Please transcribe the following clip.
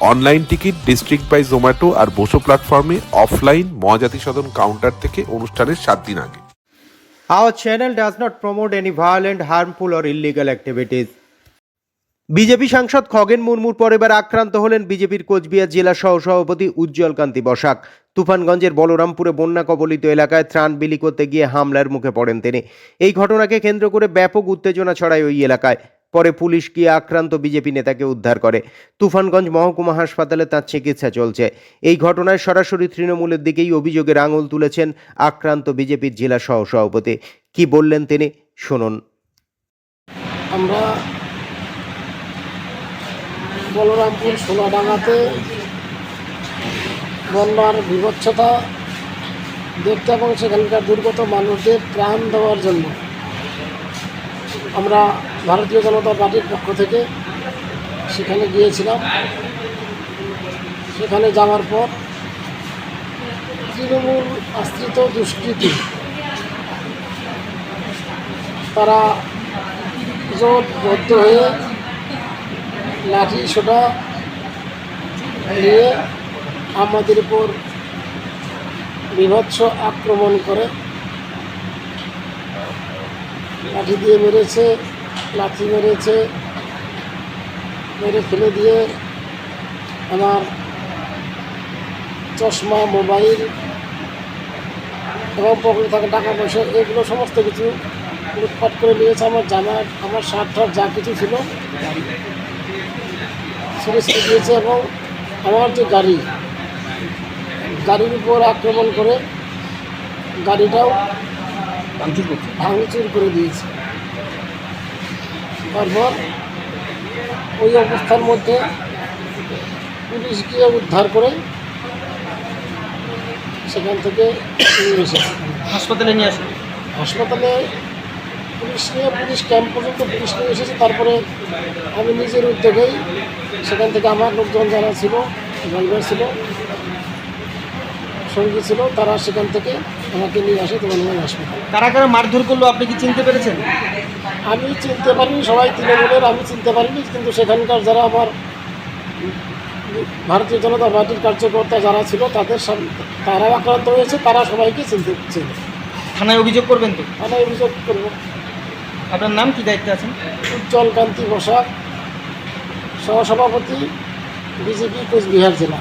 Online ticket district by Zomato আর বসো প্ল্যাটফর্মে offline Mahajati সদন counter থেকে অনুষ্ঠানের সাত দিন আগে। Our channel does not promote any violent, harmful, or illegal activities. BJP সাংসদ খগেন মুর্মুর পরিবার আক্রান্ত হলেন বিজেপির কোচবিহার জেলা সহ সভাপতি উজ্জ্বল কান্তি বসাক। তুফানগঞ্জের বলরামপুরে বন্যা কবলিত এলাকায় ত্রাণ বিলি করতে গিয়ে হামলার মুখে পড়েন তিনি। এই ঘটনাকে কেন্দ্র করে ব্যাপক উত্তেজনা ছড়ায় ওই এলাকায়। পরে পুলিশ গিয়ে আক্রান্ত বিজেপি নেতাকে উদ্ধার করে। তুফানগঞ্জ মহকুমা হাসপাতালে তার চিকিৎসা চলছে। এই ঘটনায় সরাসরি তৃণমূলের দিকেই অভিযোগের আঙুল তুলেছেন আক্রান্ত বিজেপির জেলা সহ সভাপতি। কি বললেন তিনি? শুনুন। আমরা বলরামপুর সোনাডাঙ্গাতে বন্যার বিভৎসতা দেখতে এবং সেখানকার দুর্গত মানুষদের প্রাণ দেওয়ার জন্য আমরা ভারতীয় জনতা পার্টির পক্ষ থেকে সেখানে গিয়েছিলাম। সেখানে যাওয়ার পর তৃণমূল আশ্রিত দুষ্কৃতি, তারা জোটবদ্ধ হয়ে লাঠি সোটা নিয়ে আমাদের উপর বিভৎস আক্রমণ করে। লাঠি দিয়ে মেরেছে, লাঠি মেরেছে, মেরে ফেলে দিয়ে আমার চশমা, মোবাইল এবং পকেটে থাকা টাকা পয়সা, এগুলো সমস্ত কিছু লুটপাট করে নিয়েছে আমার জামা, আমার শার্ট যা কিছু ছিল। ছেড়ে ছেড়ে দিয়েছে এবং আমার যে গাড়ি, গাড়ির উপর আক্রমণ করে গাড়িটাও ভাঙচুর করে দিয়েছে। তারপর ওই অবস্থার মধ্যে পুলিশ গিয়ে উদ্ধার করে সেখান থেকে নিয়ে এসেছে হাসপাতালে নিয়ে আসুন হাসপাতালে পুলিশ নিয়ে পুলিশ ক্যাম্প পর্যন্ত পুলিশ নিয়ে এসেছে। তারপরে আমি নিজের উদ্যোগেই সেখান থেকে আমার লোকজন যারা ছিল ড্রাইভার ছিল সঙ্গী ছিল তারা সেখান থেকে আমাকে নিয়ে আসে তোমার হাসপাতাল কারা কারা মারধর করল আপনি কি চিনতে পেরেছেন? আমি চিনতে পারিনি সবাই তৃণমূলের আমি চিনতে পারিনি কিন্তু সেখানকার যারা আমার ভারতীয় জনতা পার্টির কার্যকর্তা যারা ছিল তাদের তারাও আক্রান্ত হয়েছে তারা সবাইকে চিনতে চিনে। থানায় অভিযোগ করবেন তো? আমি অভিযোগ করব। আপনার নাম কি দায়িত্বে আছেন? উজ্জ্বল কান্তি বসাক সহসভাপতি বিজেপি কোচবিহার জেলা।